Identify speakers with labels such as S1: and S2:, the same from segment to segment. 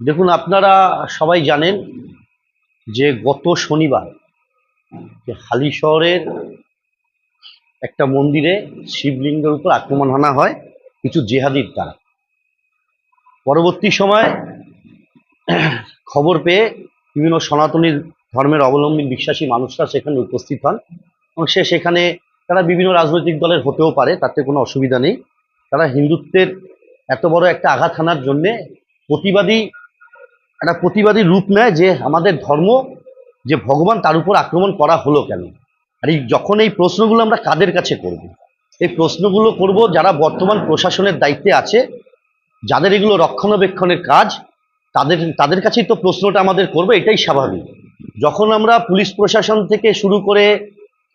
S1: দেখুন, আপনারা সবাই জানেন যে গত শনিবার হালি শহরের একটা মন্দিরে শিবলিঙ্গের উপর আক্রমণ হানা হয় কিছু জেহাদির দ্বারা। পরবর্তী সময় খবর পেয়ে বিভিন্ন সনাতনী ধর্মের অবলম্বী বিশ্বাসী মানুষরা সেখানে উপস্থিত হন এবং সে সেখানে তারা বিভিন্ন রাজনৈতিক দলের হতেও পারে, তাতে কোনো অসুবিধা নেই। তারা হিন্দুত্বের এত বড় একটা আঘাত হানার জন্যে প্রতিবাদী একটা প্রতিবাদী রূপ নেয় যে আমাদের ধর্ম, যে ভগবান তার উপর আক্রমণ করা হলো কেন? আর এই যখন এই প্রশ্নগুলো আমরা কাদের কাছে করব? এই প্রশ্নগুলো করব যারা বর্তমান প্রশাসনের দায়িত্বে আছে, যাদের এগুলো রক্ষণাবেক্ষণের কাজ, তাদের তাদের কাছেই তো প্রশ্নটা আমাদের করবে, এটাই স্বাভাবিক। যখন আমরা পুলিশ প্রশাসন থেকে শুরু করে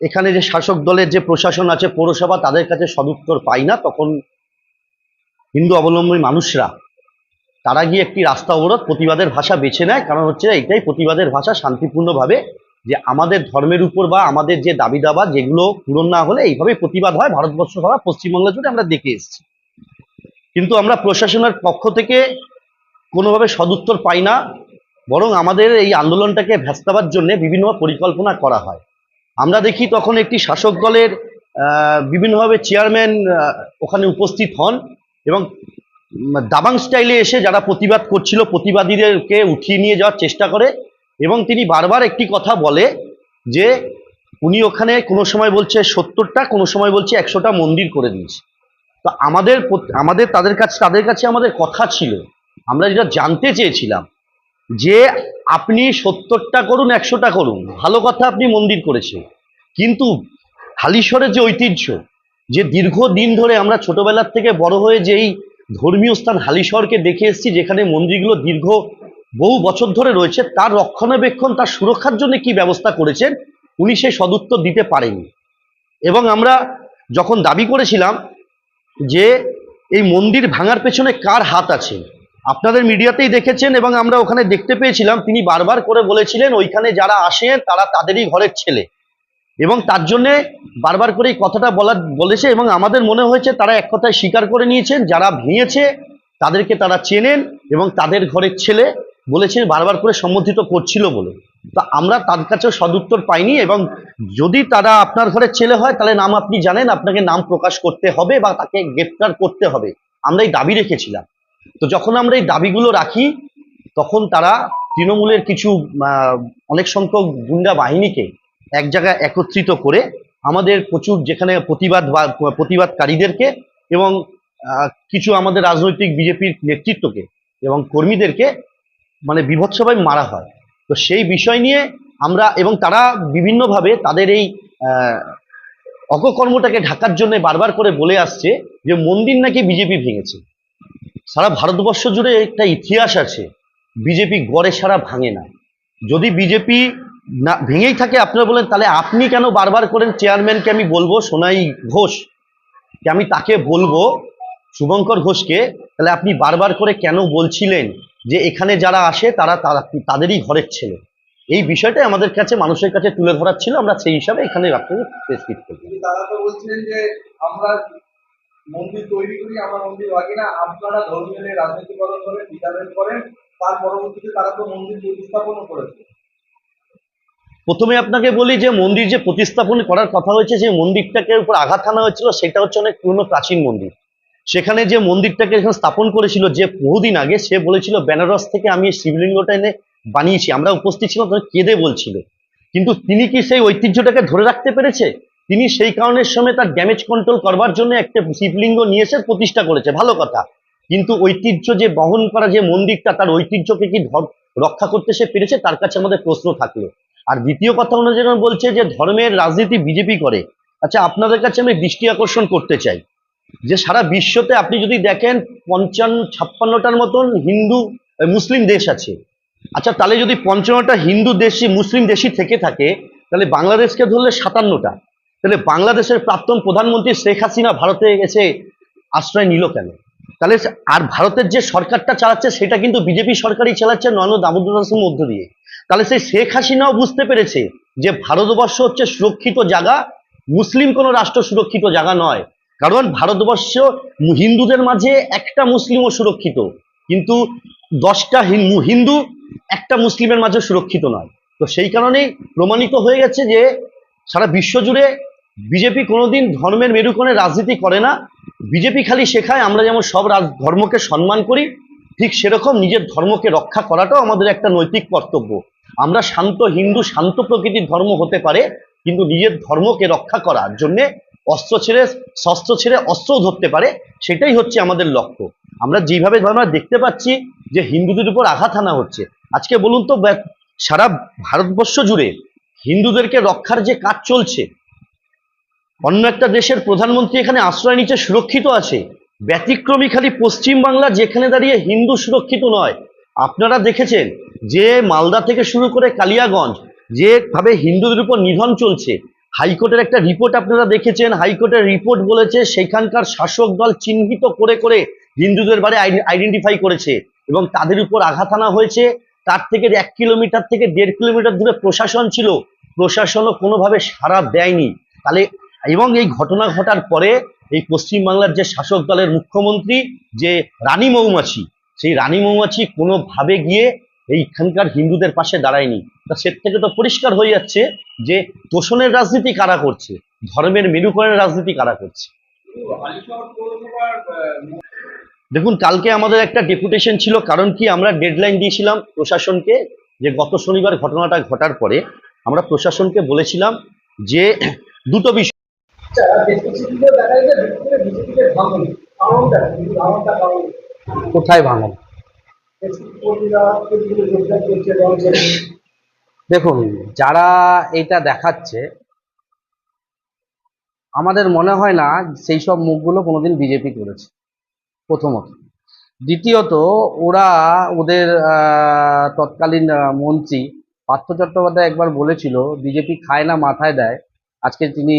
S1: এখানে যে শাসক দলের যে প্রশাসন আছে, পৌরসভা, তাদের কাছে সদুত্তর পাই না, তখন হিন্দু অবলম্বী মানুষরা তারা গিয়ে একটি রাস্তা অবরোধ, প্রতিবাদের ভাষা বেছে নেয়। কারণ হচ্ছে এটাই, প্রতিবাদের ভাষা শান্তিপূর্ণভাবে যে আমাদের ধর্মের উপর বা আমাদের যে দাবি দাবা যেগুলো পূরণ না হলে এইভাবে প্রতিবাদ হয়। ভারতবর্ষ ছাড়া পশ্চিমবঙ্গ জুড়ে আমরা দেখে এসেছি। কিন্তু আমরা প্রশাসনের পক্ষ থেকে কোনোভাবে সদুত্তর পাই না। বরং আমাদের এই আন্দোলনটাকে ভেস্তাবার জন্য বিভিন্ন পরিকল্পনা করা হয়। আমরা দেখি তখন একটি শাসক দলের বিভিন্নভাবে চেয়ারম্যান ওখানে উপস্থিত হন এবং দাবাং স্টাইলে এসে যারা প্রতিবাদ করছিল, প্রতিবাদীদেরকে উঠিয়ে নিয়ে যাওয়ার চেষ্টা করে এবং তিনি বারবার একটি কথা বলে যে, উনি ওখানে কোনো সময় বলছে সত্তরটা, কোনো সময় বলছে একশোটা মন্দির করে দিয়েছে। তো আমাদের আমাদের তাদের কাছে তাদের কাছে আমাদের কথা ছিল। আমরা যেটা জানতে চেয়েছিলাম যে, আপনি সত্তরটা করুন, একশোটা করুন। ভালো কথা আপনি মন্দির করেছেন। কিন্তু হালিশ্বরের যে ঐতিহ্য, যে দীর্ঘদিন ধরে আমরা ছোটবেলার থেকে বড় হয়ে যেই ধর্মীয় স্থান হালিশহরকে দেখে এসেছি, যেখানে মন্দিরগুলো দীর্ঘ বহু বছর ধরে রয়েছে। তার রক্ষণাবেক্ষণ, তার সুরক্ষার জন্য কি ব্যবস্থা করেছেন, উনি সেই সদুত্তর দিতে পারেননি। এবং আমরা যখন দাবি করেছিলাম যে এই মন্দির ভাঙার পেছনে কার হাত আছে, আপনাদের মিডিয়াতেই দেখেছেন এবং আমরা ওখানে দেখতে পেয়েছিলাম, তিনি বারবার করে বলেছিলেন, ওইখানে যারা আসেন, তারা তাদেরই ঘরের ছেলে। এবং তার জন্যে বারবার করে এই কথাটা বলা বলেছে এবং আমাদের মনে হয়েছে তারা এক কথায় স্বীকার করে নিয়েছেন, যারা ভেঙেছে তাদেরকে তারা চেনেন এবং তাদের ঘরের ছেলে বলেছেন বারবার করে সম্বোধিত করছিল বলে। তো আমরা তার কাছেও সদুত্তর পাইনি এবং যদি তারা আপনার ঘরের ছেলে হয় তাহলে নাম আপনি জানেন, আপনাকে নাম প্রকাশ করতে হবে বা তাকে গ্রেপ্তার করতে হবে। আমরা এই দাবি রেখেছিলাম। তো যখন আমরা এই দাবিগুলো রাখি, তখন তারা তৃণমূলের কিছু অনেক সংখ্যক গুন্ডা বাহিনীকে এক জায়গায় একত্রিত করে আমাদের প্রচুর যেখানে প্রতিবাদ প্রতিবাদকারীদেরকে এবং কিছু আমাদের রাজনৈতিক বিজেপির নেতৃত্বকে এবং কর্মীদেরকে মানে বিভৎসভাবে মারা হয়। তো সেই বিষয় নিয়ে আমরা এবং তারা বিভিন্নভাবে তাদের এই আহ, অপকর্মটাকে ঢাকার জন্য বারবার করে বলে আসছে যে মন্দির নাকি বিজেপি ভেঙেছে। সারা ভারতবর্ষ জুড়ে একটা ইতিহাস আছে বিজেপি গড়ে সারা ভাঙে না। যদি বিজেপি না, ভেঙেই থাকে আপনারা বলেন, তাহলে আপনি কেন বারবার করেন? চেয়ারম্যানকে আমি বলব, সোনাই ঘোষ, যে আমি তাকে বলব, শুভঙ্কর ঘোষকে, তাহলে আপনি বারবার করে কেন বলছিলেন যে এখানে যারা আসে, তারা তাদেরই ঘরের ছেলে? এই বিষয়টাই আমাদের কাছে, মানুষের কাছে তুলে ধরার ছিল, আমরা সেই হিসাবে এখানে আপনাকে প্রেসক্রিপ্ট
S2: কিন্তু তারা তো বলছিলেন যে, আমরা মন্দির তৈরি করি, আমার মন্দির বাকি না, আপনারা ধর্মীয় রাজনীতিকরণ করেন বিচারের করেন, তার পরবর্তীতে তারা তো মন্দির প্রতিস্থাপনও করেছে।
S1: প্রথমে আপনাকে বলি যে মন্দির যে প্রতিস্থাপন করার কথা হয়েছে, যে মন্দিরটাকে উপর আঘাত আনা হয়েছিল, সেটা হচ্ছে অনেক পুরনো প্রাচীন মন্দির। সেখানে যে মন্দিরটাকে এখানে স্থাপন করেছিল, যে বহুদিন আগে সে বলেছিল, বেনারস থেকে আমি শিবলিঙ্গটা এনে বানিয়েছি। আমরা উপস্থিত ছিলাম, তখন কেঁদে বলছিল। কিন্তু তিনি কি সেই ঐতিহ্যটাকে ধরে রাখতে পেরেছে? তিনি সেই কারণের সময় তার ড্যামেজ কন্ট্রোল করবার জন্য একটা শিবলিঙ্গ নিয়ে এসে প্রতিষ্ঠা করেছে। ভালো কথা। কিন্তু ঐতিহ্য যে বহন করা যে মন্দিরটা, তার ঐতিহ্যকে কি রক্ষা করতে সে পেরেছে? তার কাছে আমাদের প্রশ্ন থাকল। আর দ্বিতীয় কথা অনুযায়ী বলছে যে ধর্মের রাজনীতি বিজেপি করে। আচ্ছা আপনাদের কাছে আমি দৃষ্টি আকর্ষণ করতে চাই। যে সারা বিশ্বতে আপনি যদি দেখেন পঞ্চান্ন ছাপ্পান্নটার মতন হিন্দু মুসলিম দেশ আছে। আচ্ছা তাহলে যদি পঞ্চান্নটা হিন্দু দেশি, মুসলিম দেশই থেকে থাকে, তাহলে বাংলাদেশকে ধরলে সাতান্নটা। তাহলে বাংলাদেশের প্রাক্তন প্রধানমন্ত্রী শেখ হাসিনা ভারতে এসে আশ্রয় নিল কেন? তাহলে আর ভারতের যে সরকারটা চালাচ্ছে, সেটা কিন্তু বিজেপি সরকারই চালাচ্ছে, নয়ন দামোদর দাসের মধ্য দিয়ে। তাহলে সেই শেখ হাসিনাও বুঝতে পেরেছে যে ভারতবর্ষ হচ্ছে সুরক্ষিত জায়গা, মুসলিম কোনো রাষ্ট্র সুরক্ষিত জায়গা নয়। কারণ ভারতবর্ষ হিন্দুদের মাঝে একটা মুসলিমও সুরক্ষিত, কিন্তু দশটা হিন্দু একটা মুসলিমের মাঝে সুরক্ষিত নয়। তো সেই কারণেই প্রমাণিত হয়ে গেছে যে সারা বিশ্ব জুড়ে বিজেপি কোনোদিন ধর্মের মেরুকরণে রাজনীতি করে না। বিজেপি খালি শেখায়, আমরা যেমন সব ধর্মকে সম্মান করি, ঠিক সেরকম নিজের ধর্মকে রক্ষা করাটাও আমাদের একটা নৈতিক কর্তব্য। আমরা শান্ত হিন্দু, শান্ত প্রকৃতির ধর্ম হতে পারে, কিন্তু নিজের ধর্মকে রক্ষা করার জন্যে অস্ত্র ছেড়ে, শস্ত্র ছেড়ে অস্ত্রও ধরতে পারে, সেটাই হচ্ছে আমাদের লক্ষ্য। আমরা যেভাবে আমরা দেখতে পাচ্ছি যে হিন্দুদের উপর আঘাত আনা হচ্ছে। আজকে বলুন তো সারা ভারতবর্ষ জুড়ে হিন্দুদেরকে রক্ষার যে কাজ চলছে অন্য একটা দেশের প্রধানমন্ত্রী এখানে আশ্রয় নিচে সুরক্ষিত আছে। ব্যতিক্রমী খালি পশ্চিম বাংলা, যেখানে দাঁড়িয়ে হিন্দু সুরক্ষিত নয়। আপনারা দেখেছেন যে মালদা থেকে শুরু করে কালিয়াগঞ্জ, যেভাবে হিন্দুদের উপর নিধন চলছে। হাইকোর্টের একটা রিপোর্ট আপনারা দেখেছেন। হাইকোর্টের রিপোর্ট বলেছে, সেখানকার শাসক দল চিহ্নিত করে করে হিন্দুদের বারে আইডেন্টিফাই করেছে এবং তাদের উপর আঘাত আনা হয়েছে। তার থেকে এক কিলোমিটার থেকে দেড় কিলোমিটার দূরে প্রশাসন ছিল। প্রশাসনও কোনোভাবে সাড়া দেয়নি। তাহলে এবং এই ঘটনা ঘটার পরে এই পশ্চিমবাংলার যে শাসক দলের মুখ্যমন্ত্রী, যে রানী মৌমাছি, সেই রানী মৌমাছি কোনোভাবে গিয়ে এইখানকার হিন্দুদের পাশে দাঁড়ায়নি। তা সে থেকে তো পরিষ্কার হয়ে যাচ্ছে যে তোষণের রাজনীতি কারা করছে, ধর্মের মেরুকরণের রাজনীতি কারা করছে। দেখুন, কালকে আমাদের একটা ডেপুটেশন ছিল, কারণ কি আমরা ডেডলাইন দিয়েছিলাম প্রশাসনকে যে গত শনিবার ঘটনাটা ঘটার পরে আমরা প্রশাসনকে বলেছিলাম যে দুটো বিষয়
S3: কোথায় ভাঙন? দেখুন যারা এটা দেখাচ্ছে আমাদের মনে হয় না সেই সব মুখগুলো কোনোদিন বিজেপি করেছে প্রথমত। দ্বিতীয়ত ওরা ওদের আহ, তৎকালীন মন্ত্রী পার্থ চট্টোপাধ্যায় একবার বলেছিল বিজেপি খায় না মাথায় দেয়। আজকে তিনি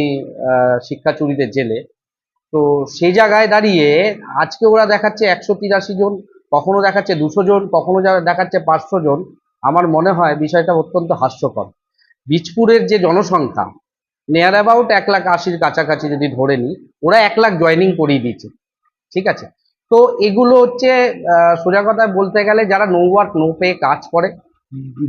S3: শিক্ষা চুরিতে জেলে। তো সেই জায়গায় দাঁড়িয়ে আজকে ওরা দেখাচ্ছে একশো তিরাশি জন, কখনো দেখাচ্ছে দুশো জন, কখনো যা দেখাচ্ছে পাঁচশো জন। আমার মনে হয় বিষয়টা অত্যন্ত হাস্যকর। বীজপুরের যে জনসংখ্যা নেয়ার অ্যাবাউট এক লাখ আশির কাছাকাছি যদি ধরে নিই, ওরা এক লাখ জয়নিং করিয়ে দিচ্ছে ঠিক আছে? তো এগুলো হচ্ছে সোজা কথায় বলতে গেলে যারা নো ওয়ার্ক নো পে কাজ করে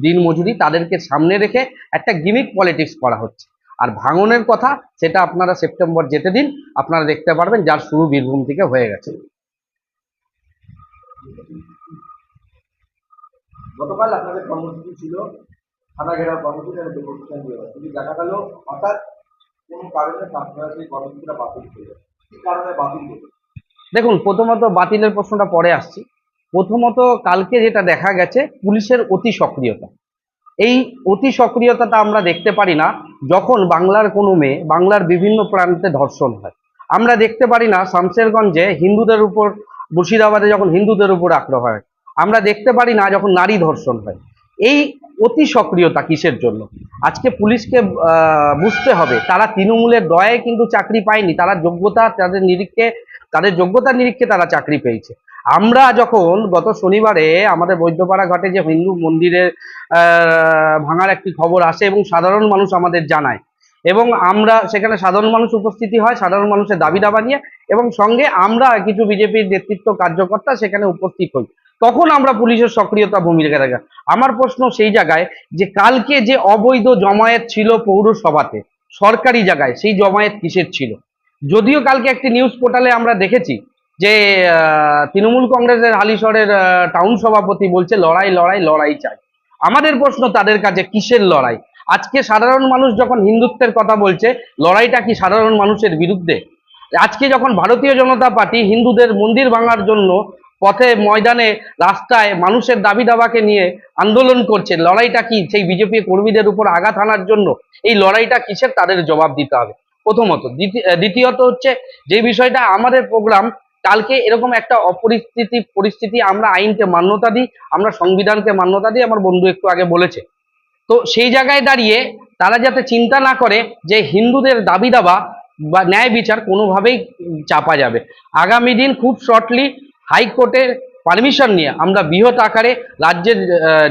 S3: দিন মজুরি তাদেরকে সামনে রেখে একটা গিমিক পলিটিক্স করা হচ্ছে। আর ভাঙনের কথা সেটা আপনারা সেপ্টেম্বর যেতে দিন আপনারা দেখতে পারবেন যার শুরু বীরভূম থেকে হয়ে গেছে।
S2: গতকাল আপনাদের কর্মসূচি ছিল থানা ঘেরাও কর্মসূচি আর ডেপুটেশন দেওয়া। কিন্তু দেখা গেল হঠাৎ কোনো কারণে আপনারা সেই কর্মসূচিটা বাতিল করে কি কারণে বাতিল
S3: দেখুন প্রথমত বাতিলের প্রশ্নটা পরে আসছি। প্রথমত কালকে যেটা দেখা গেছে পুলিশের অতি সক্রিয়তা। এই অতি সক্রিয়তাটা আমরা দেখতে পারি না যখন বাংলার কোনো মেয়ে বাংলার বিভিন্ন প্রান্তে ধর্ষণ হয়। আমরা দেখতে পারি না শামশেরগঞ্জে হিন্দুদের উপর, মুর্শিদাবাদে যখন হিন্দুদের উপর আক্রমণ হয়, আমরা দেখতে পারি না যখন নারী ধর্ষণ হয়। এই অতি সক্রিয়তা কিসের জন্য? আজকে পুলিশকে বুঝতে হবে, তারা তৃণমূলের দয়ে কিন্তু চাকরি পায়নি, তারা যোগ্যতা তাদের নিরীক্ষে তাদের যোগ্যতার নিরীক্ষে তারা চাকরি পেয়েছে। আমরা যখন গত শনিবারে আমাদের বৈদ্যপাড়া ঘাটে যে হিন্দু মন্দিরের ভাঙার একটি খবর আসে এবং সাধারণ মানুষ আমাদের জানায় এবং আমরা সেখানে সাধারণ মানুষ উপস্থিতি হয়, সাধারণ মানুষের দাবি দাবা নিয়ে এবং সঙ্গে আমরা কিছু বিজেপির নেতৃত্ব কার্যকর্তা সেখানে উপস্থিত হই। তখন আমরা পুলিশের সক্রিয়তা ভূমিকা দেখা আমার প্রশ্ন সেই জায়গায় যে কালকে যে অবৈধ জমায়েত ছিল পৌরসভাতে, সরকারি জায়গায়, সেই জমায়েত কিসের ছিল? যদিও কালকে একটি নিউজ পোর্টালে আমরা দেখেছি যে তৃণমূল কংগ্রেসের হালিশহরের টাউন সভাপতি বলছে, লড়াই লড়াই লড়াই চাই। আমাদের প্রশ্ন তাদের কাছে, কিসের লড়াই? আজকে সাধারণ মানুষ যখন হিন্দুত্বের কথা বলছে, লড়াইটা কি সাধারণ মানুষের বিরুদ্ধে? আজকে যখন ভারতীয় জনতা পার্টি হিন্দুদের মন্দির ভাঙার জন্য পথে, ময়দানে, রাস্তায় মানুষের দাবি দাবাকে নিয়ে আন্দোলন করছে, লড়াইটা কি সেই বিজেপি কর্মীদের উপর আঘাত আনার জন্য? এই লড়াইটা কিসের? তাদের জবাব দিতে হবে। প্রথমত দ্বিতীয়- দ্বিতীয়ত হচ্ছে, যে বিষয়টা আমাদের প্রোগ্রাম কালকে এরকম একটা অপরিস্থিতি পরিস্থিতি আমরা আইনকে মান্যতা দিই, আমরা সংবিধানকে মান্যতা দিই, আমার বন্ধু একটু আগে বলেছে। তো সেই জায়গায় দাঁড়িয়ে তারা যাতে চিন্তা না করে যে হিন্দুদের দাবি দাবা বা ন্যায় বিচার কোনোভাবেই চাপা যাবে। আগামী দিন খুব শর্টলি হাইকোর্টের পারমিশন নিয়ে আমরা বৃহৎ আকারে রাজ্যের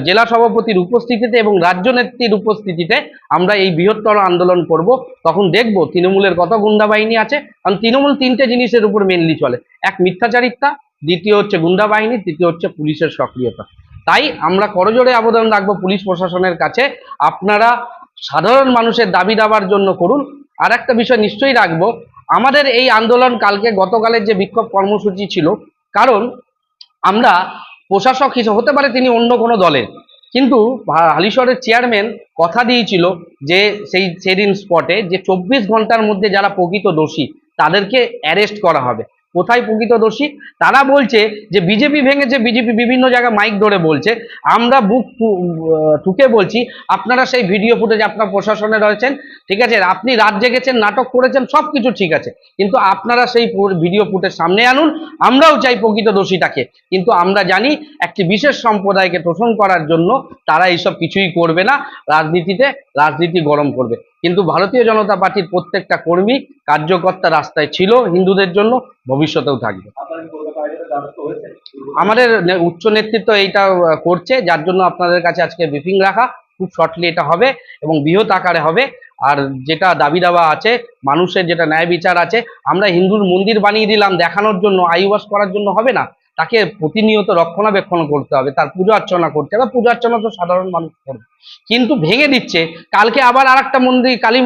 S3: জেলা সভাপতির উপস্থিতিতে এবং রাজ্য নেত্রীর উপস্থিতিতে আমরা এই বৃহত্তর আন্দোলন করব। তখন দেখব তৃণমূলের কত গুন্ডা বাহিনী আছে। কারণ তৃণমূল তিনটে জিনিসের উপর মেনলি চলে। এক মিথ্যাচারিতা, দ্বিতীয় হচ্ছে গুন্ডা বাহিনী তৃতীয় হচ্ছে পুলিশের সক্রিয়তা। তাই আমরা করজোড়ে আবেদন রাখব পুলিশ প্রশাসনের কাছে। আপনারা সাধারণ মানুষের দাবি দাবার জন্য করুন। আর একটা বিষয় নিশ্চয়ই রাখব, আমাদের এই আন্দোলন কালকে গতকালের যে বিক্ষোভ কর্মসূচি ছিল, কারণ আমরা প্রশাসক হিসেবে, হতে পারে তিনি অন্য কোনো দলের, কিন্তু হালিশরের চেয়ারম্যান কথা দিয়েছিল যে সেই, সেদিন স্পটে যে চব্বিশ ঘণ্টার মধ্যে যারা প্রকৃত দোষী, তাদেরকে অ্যারেস্ট করা হবে। কোথায় প্রকৃত দোষী? তারা বলছে যে বিজেপি ভেঙেছে, বিজেপি বিভিন্ন জায়গায় মাইক ধরে বলছে। আমরা বুক টুকে বলছি, আপনারা সেই ভিডিও ফুটেজ আপনার প্রশাসনে রয়েছেন, ঠিক আছে? আপনি রাত জেগেছেন, নাটক করেছেন সব কিছু ঠিক আছে। কিন্তু আপনারা সেই ভিডিও ফুটেজ সামনে আনুন, আমরাও চাই প্রকৃত দোষীটাকে। কিন্তু আমরা জানি একটি বিশেষ সম্প্রদায়কে তোষণ করার জন্য তারা এইসব কিছুই করবে না, রাজনীতিতে রাজনীতি গরম করবে। কিন্তু ভারতীয় জনতা পার্টির প্রত্যেকটা কর্মী কার্যকর্তা রাস্তায় ছিল হিন্দুদের জন্য, ভবিষ্যতেও থাকবে। আমাদের উচ্চ নেতৃত্ব এইটা করছে, যার জন্য আপনাদের কাছে আজকে ব্রিফিং রাখা। খুব শর্টলি এটা হবে এবং বৃহৎ আকারে হবে। আর যেটা দাবি দাওয়া আছে, মানুষের যেটা ন্যায় বিচার আছে, আমরা হিন্দুর মন্দির বানিয়ে দিলাম, দেখানোর জন্য, আইওয়াস করার জন্য হবে না। তাকে প্রতিনিয়ত রক্ষণাবেক্ষণ করতে হবে, তার পুজো অর্চনা করতে হবে। পুজো অর্চনা তো সাধারণ মানুষ করবে। কিন্তু ভেঙে দিচ্ছে। কালকে আবার আর একটা মন্দির, কালী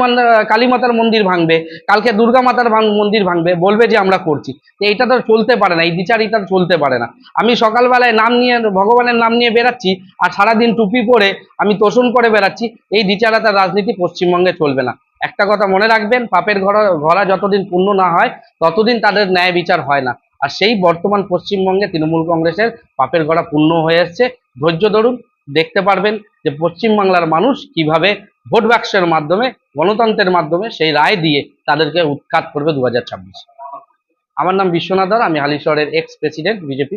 S3: কালী মাতার মন্দির ভাঙবে, কালকে দুর্গা মাতার মন্দির ভাঙবে, বলবে যে আমরা করছি। তো এইটা তো চলতে পারে না, এই বিচারিতা চলতে পারে না। আমি সকালবেলায় নাম নিয়ে, ভগবানের নাম নিয়ে বেরাচ্ছি আর সারাদিন টুপি পরে আমি তোষণ করে বেরাচ্ছি এই দ্বিচারাতার রাজনীতি পশ্চিমবঙ্গে চলবে না। একটা কথা মনে রাখবেন, পাপের ঘরা ঘরা যতদিন পূর্ণ না হয়, ততদিন তাদের ন্যায় বিচার হয় না। আর সেই বর্তমান পশ্চিমবঙ্গে তৃণমূল কংগ্রেসের পাপের গড়া পূর্ণ হয়ে এসছে। ধৈর্য ধরুন, দেখতে পারবেন যে পশ্চিমবাংলার মানুষ কীভাবে ভোট বাক্সের মাধ্যমে, গণতন্ত্রের মাধ্যমে সেই রায় দিয়ে তাদেরকে উৎখাত করবে দু হাজার ছাব্বিশ। আমার নাম বিশ্বনাথ আমি হালিশহরের এক্স প্রেসিডেন্ট বিজেপি।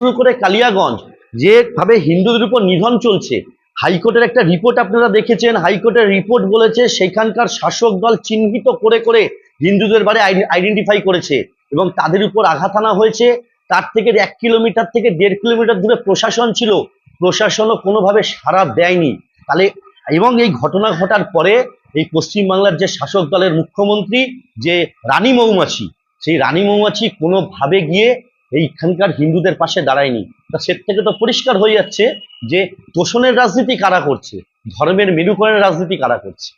S1: শুরু করে কালিয়াগঞ্জ, যেভাবে হিন্দুদের উপর নিধন চলছে, হাইকোর্টের একটা রিপোর্ট আপনারা দেখেছেন, হাইকোর্টের রিপোর্ট বলেছে সেখানকার শাসক দল চিহ্নিত করে করে হিন্দুদের বাড়ি আইডেন্টিফাই করেছে। এবং তাদের উপর আঘাত আনা হয়েছে। তার থেকে এক কিলোমিটার থেকে দেড় কিলোমিটার দূরে প্রশাসন ছিল। প্রশাসনও কোনোভাবে সাড়া দেয়নি। তাহলে এবং এই ঘটনা ঘটার পরে এই পশ্চিমবাংলার যে শাসক দলের মুখ্যমন্ত্রী, যে রানী মৌমাছি, সেই রানী মৌমাছি কোনোভাবে গিয়ে এইখানকার হিন্দুদের পাশে দাঁড়ায়নি। তা সে থেকে তো পরিষ্কার হয়ে যাচ্ছে যে তোষণের রাজনীতি কারা করছে? ধর্মের মেরুকরণের রাজনীতি কারা করছে?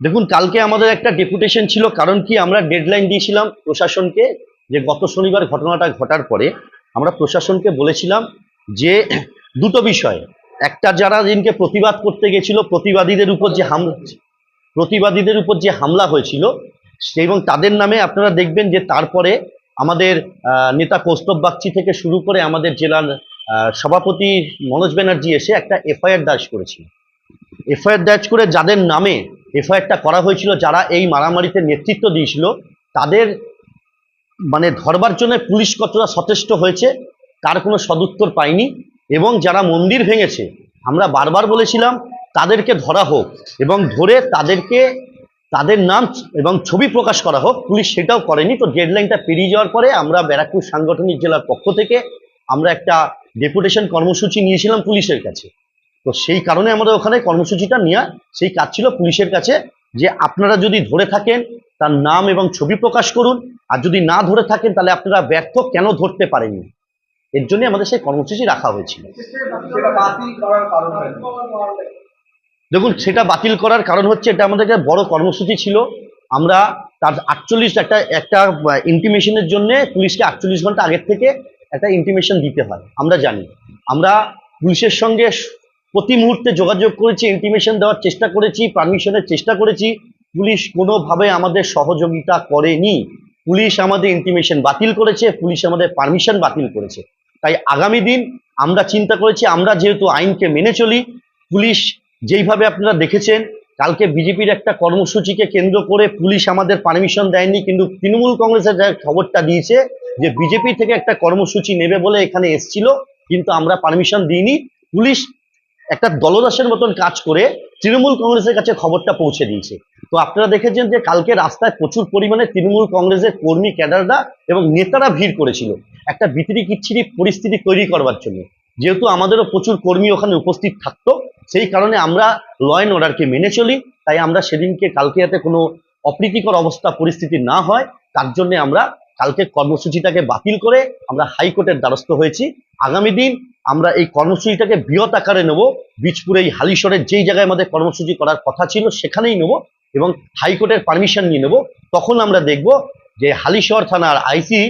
S1: দেখুন, কালকে আমাদের একটা ডেপুটেশন ছিল, কারণ কি আমরা ডেডলাইন দিয়েছিলাম প্রশাসনকে যে গত শনিবার ঘটনাটা ঘটার পরে আমরা প্রশাসনকে বলেছিলাম যে দুটো বিষয়। একটা যারা দিনকে প্রতিবাদ করতে গেছিল, প্রতিবাদীদের উপর যে হামলা প্রতিবাদীদের উপর যে হামলা হয়েছিল এবং তাদের নামে আপনারা দেখবেন যে তারপরে আমাদের নেতা কৌস্তব বাগচি থেকে শুরু করে আমাদের জেলার সভাপতি মনোজ ব্যানার্জি এসে একটা এফআইআর দায়ের করেছিল। এফআইআর দায়ের করে যাদের নামে এফআইআরটা করা হয়েছিল যারা এই মারামারিতে নেতৃত্ব দিয়েছিল, তাদের মানে ধরবার জন্য পুলিশ কতটা সচেষ্ট হয়েছে, তার কোনো সদুত্তর পাইনি এবং যারা মন্দির ভেঙেছে, আমরা বারবার বলেছিলাম তাদেরকে ধরা হোক এবং ধরে তাদেরকে তাদের নাম এবং ছবি প্রকাশ করা হোক, পুলিশ সেটাও করেনি। তো ডেডলাইনটা পেরিয়ে যাওয়ার পরে আমরা ব্যারাকপুর সাংগঠনিক জেলার পক্ষ থেকে আমরা একটা ডেপুটেশন কর্মসূচি নিয়েছিলাম পুলিশের কাছে। তো সেই কারণে আমাদের ওখানে কর্মসূচিটা নেওয়া সেই কাজ ছিল পুলিশের কাছে যে আপনারা যদি ধরে থাকেন তার নাম এবং ছবি প্রকাশ করুন আর যদি না ধরে থাকেন তাহলে আপনারা ব্যর্থ কেন ধরতে পারেননি? এর জন্য আমাদের সেই কর্মসূচি রাখা হয়েছিল। দেখুন সেটা বাতিল করার কারণ হচ্ছে এটা আমাদের একটা বড় কর্মসূচি ছিল। আমরা তার আটচল্লিশ একটা একটা ইন্টিমেশনের জন্য পুলিশকে আটচল্লিশ ঘণ্টা আগের থেকে একটা ইন্টিমেশন দিতে হয় আমরা জানি। আমরা পুলিশের সঙ্গে প্রতি মুহূর্তে যোগাযোগ করেছি ইন্টিমেশন দেওয়ার চেষ্টা করেছি পারমিশনের চেষ্টা করেছি। পুলিশ কোনোভাবে আমাদের সহযোগিতা করেনি। পুলিশ আমাদের ইন্টিমেশন বাতিল করেছে, পুলিশ আমাদের পারমিশন বাতিল করেছে। তাই আগামী দিন আমরা চিন্তা করেছি, আমরা যেহেতু আইনকে মেনে চলি, পুলিশ যেইভাবে আপনারা দেখেছেন, কালকে বিজেপির একটা কর্মসূচিকে কেন্দ্র করে পুলিশ আমাদের পারমিশন দেয়নি, কিন্তু তৃণমূল কংগ্রেসের খবরটা দিয়েছে যে বিজেপি থেকে একটা কর্মসূচি নেবে বলে এখানে এসছিল, কিন্তু আমরা পারমিশন দিইনি। পুলিশ একটা দলদাসের মতন কাজ করে তৃণমূল কংগ্রেসের কাছে খবরটা পৌঁছে দিয়েছে। তো আপনারা দেখেছেন যে কালকে রাস্তায় প্রচুর পরিমাণে তৃণমূল কংগ্রেসের কর্মী, ক্যাডাররা এবং নেতারা ভিড় করেছিল। একটা বিতিরি কিচ্ছিরি পরিস্থিতি তৈরি করবার জন্য। যেহেতু আমাদেরও প্রচুর কর্মী ওখানে উপস্থিত থাকতো, সেই কারণে আমরা ল অ্যান্ড অর্ডারকে মেনে চলি। তাই আমরা সেদিনকে কালকে যাতে কোনো অপ্রীতিকর অবস্থা, পরিস্থিতি না হয়, তার জন্য আমরা কালকে কর্মসূচিটাকে বাতিল করে আমরা হাইকোর্টের দ্বারস্থ হয়েছি। আগামী দিন আমরা এই কর্মসূচিটাকে বৃহৎ আকারে নেব। বীজপুরে এই হালিশরের যেই জায়গায় আমাদের কর্মসূচি করার কথা ছিল, সেখানেই নেব এবং হাইকোর্টের পারমিশন নিয়ে নেব। তখন আমরা দেখব যে হালিশহর থানার আইসি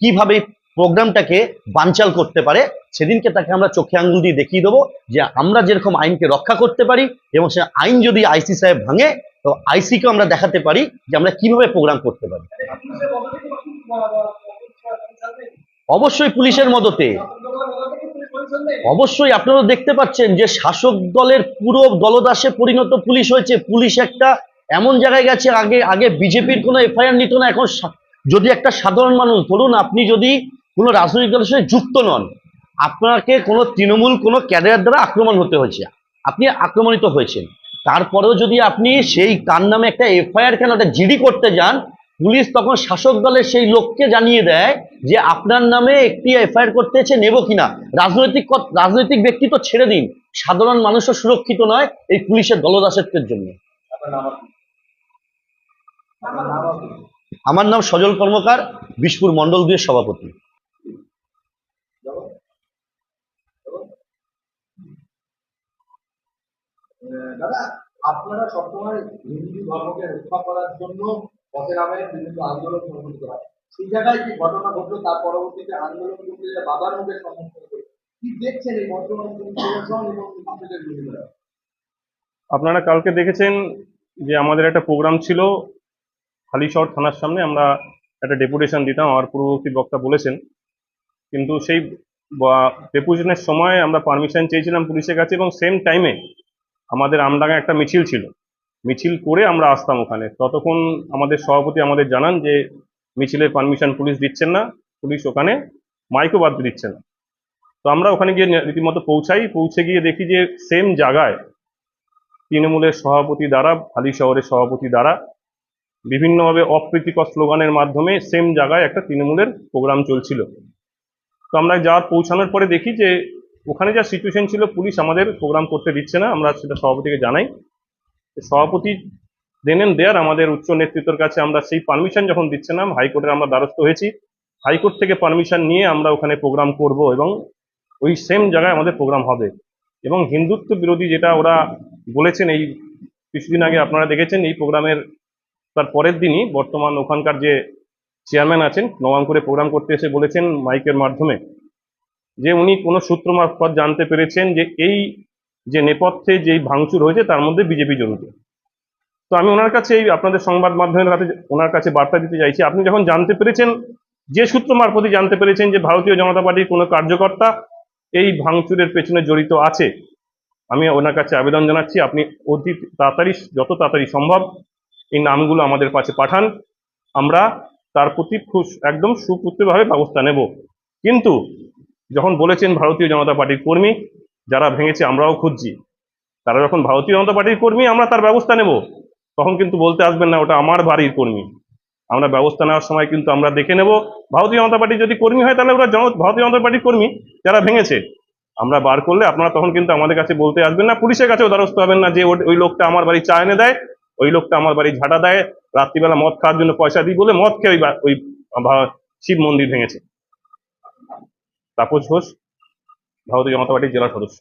S1: কীভাবে প্রোগ্রামটাকে বানচাল করতে পারে। সেদিনকে তাকে আমরা চোখে আঙ্গুল দিয়ে দেখিয়ে দেবো যে আমরা যেরকম আইনকে রক্ষা করতে পারি এবং সে আইন যদি আইসি সাহেব ভাঙে, তো আইসিকে আমরা দেখাতে পারি যে আমরা কীভাবে প্রোগ্রাম করতে পারি
S2: পুলিশের মদতে কি পুলিশ নেই?
S1: অবশ্যই পুলিশের মদতে? অবশ্যই আপনারা দেখতে পাচ্ছেন যে শাসক দলের পুরো দলদাসে পরিণত পুলিশ হয়েছে। পুলিশ একটা এমন জায়গায় গেছে, আগে আগে বিজেপির কোনো এফআইআর নিত না, এখন যদি একটা সাধারণ মানুষ, ধরুন আপনি যদি কোনো রাজনৈতিক দলের সাথে যুক্ত নন, আপনাকে কোনো তৃণমূল, কোনো ক্যাডার দ্বারা আক্রমণ হতে হয়েছে। আপনি আক্রমণিত হয়েছেন। তারপরেও যদি আপনি সেই তার নামে একটা এফআইআর কেন, একটা জিডি করতে যান পুলিশ তখন শাসক দলের সেই লোককে জানিয়ে দেয় যে আপনার নামে একটি এফআইআর করতে এসে নেব কিনা? রাজনৈতিক রাজনৈতিক ব্যক্তি তো ছেড়ে দিন। সাধারণ মানুষও সুরক্ষিত নয় এই পুলিশের দলদাসত্বের জন্য। আমার নাম সজল কর্মকার বিশপুর মন্ডল দুয়ের সভাপতি।
S2: দাদা আপনারা সবসময় হিন্দু ধর্মকে রক্ষা করার জন্য পথে নামে বিভিন্ন আন্দোলন সংগঠিত হয়। সেই জায়গায় কি ঘটনা ঘটলো? তার পরবর্তীতে আন্দোলন করতে বাবার হলো কি দেখছেন এই এবং
S4: আপনারা কালকে দেখেছেন যে আমাদের একটা প্রোগ্রাম ছিল হালিশহর থানার সামনে। আমরা একটা ডেপুটেশন দিতাম, আমার পূর্ববর্তী বক্তা বলেছেন। কিন্তু সেই ডেপুটেশনের সময় আমরা পারমিশন চেয়েছিলাম পুলিশের কাছে এবং সেম টাইমে আমাদের আমডাঙ্গা একটা মিছিল ছিল। মিছিল করে আমরা আসতাম ওখানে। ততক্ষণ আমাদের সভাপতি আমাদের জানান যে, মিছিলের পারমিশন পুলিশ দিচ্ছেন না, পুলিশ ওখানে মাইকও বাদ দিচ্ছে না। তো আমরা ওখানে গিয়ে রীতিমতো পৌঁছাই, পৌঁছে গিয়ে দেখি যে সেম জায়গায় তৃণমূলের সভাপতি দ্বারা, হালি শহরের সভাপতি দ্বারা বিভিন্নভাবে অপ্রীতিকর স্লোগানের মাধ্যমে সেম জায়গায় একটা তৃণমূলের প্রোগ্রাম চলছিল। তো আমরা যাওয়ার পৌঁছানোর পরে দেখি যে, ওখানে যা সিচুয়েশন ছিল, পুলিশ আমাদের প্রোগ্রাম করতে দিচ্ছে না, আমরা সেটা সভাপতিকে জানাই। সভাপতি দেনেন দেয়ার, আমাদের উচ্চ নেতৃত্বের কাছে আমরা সেই পারমিশন যখন দিচ্ছে না হাইকোর্টের আমরা দ্বারস্থ হয়েছি। হাইকোর্ট থেকে পারমিশন নিয়ে আমরা ওখানে প্রোগ্রাম করব এবং ওই সেম জায়গায় আমাদের প্রোগ্রাম হবে। এবং হিন্দুত্ব বিরোধী যেটা ওরা বলেছেন এই কিছুদিন আগে আপনারা দেখেছেন, এই প্রোগ্রামের তার পরের দিনই বর্তমান ওখানকার যে চেয়ারম্যান আছেন নবাঙ্কুরে প্রোগ্রাম করতে এসে বলেছেন মাইকের মাধ্যমে। যে উনি কোনো সূত্র মারফত জানতে পেরেছেন যে এই যে নেপথ্যে যে ভাঙচুর হয়েছে তার মধ্যে বিজেপি জড়িত তো আমি ওনার কাছে এই আপনাদের সংবাদ মাধ্যমের কাছে ওনার কাছে বার্তা দিতে চাইছি, আপনি যখন জানতে পেরেছেন, যে সূত্র মারফতই জানতে পেরেছেন যে ভারতীয় জনতা পার্টির কোনো কার্যকর্তা এই ভাঙচুরের পেছনে জড়িত আছে, আমি ওনার কাছে আবেদন জানাচ্ছি, আপনি অতি তাড়াতাড়ি, যত তাড়াতাড়ি সম্ভব এই নামগুলো আমাদের কাছে পাঠান। আমরা তার প্রতি খুশ একদম সুপুত্রভাবে ব্যবস্থা নেব। কিন্তু যখন বলেছেন ভারতীয় জনতা পার্টির কর্মী যারা ভেঙেছে আমরাও খুঁজছি। তারা যখন ভারতীয় জনতা পার্টির কর্মী, আমরা তার ব্যবস্থা নেব। তখন কিন্তু বলতে আসবেন না, ওটা আমার বাড়ির কর্মী। আমরা ব্যবস্থা নেওয়ার সময় কিন্তু আমরা দেখে নেব। ভারতীয় জনতা পার্টি যদি কর্মী হয়, তাহলে ওরা ভারতীয় জনতা পার্টির কর্মী যারা ভেঙেছে। আমরা বার করলে আপনারা তখন কিন্তু আমাদের কাছে বলতে আসবেন না, পুলিশের কাছেও দ্বারস্থ হবেন না যে ওই- লোকটা আমার বাড়ি চা এনে দেয়, ওই লোকটা আমার বাড়ি ঝাঁটা দেয়, রাত্রিবেলা মদ খাওয়ার জন্য পয়সা দিই বলে মদ খেয়ে ওই শিব মন্দির ভেঙেছে। তাপস ঘোষ ভারতীয় জনতা পার্টির জেলা সদস্য।